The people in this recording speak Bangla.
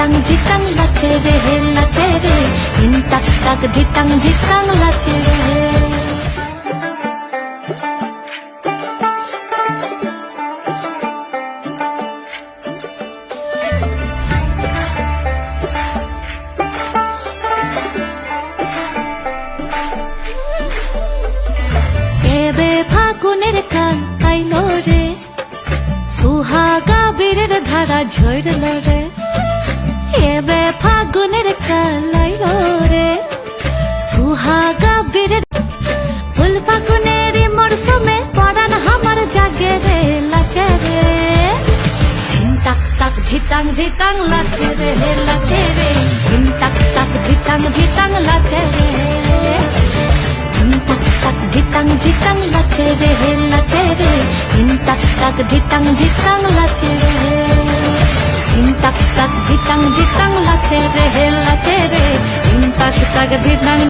ধিতাং ধিতাং লাচে রে হে, লাচে রে। ধিন তাক তাক ধিতাং ধিতাং লাচে রে ফাগুনের কাল আইলো রে, সুহাগা বীরের ধারা ঝরল রে। এবে ফাগুনের কাল রে সুহাগা বীরের ফুল ফাগুনের মরশুমে পরান হামার জাগে রে, লাচে রে। তাক তাক, ধিতাং ধিতাং, লাচে রে লাচে রে। তাক তাক, ধিতাং ধিতাং, লাচে রে। তাক তাক, ধিতাং ধিতাং, লাচে রে লাচে রে। তাক তাক, ধিতাং ধিতাং, লাচে রে। জিতাং ধিতাং লাচে রে হে লাচে রে। ধিন তাক তাক ধিতাং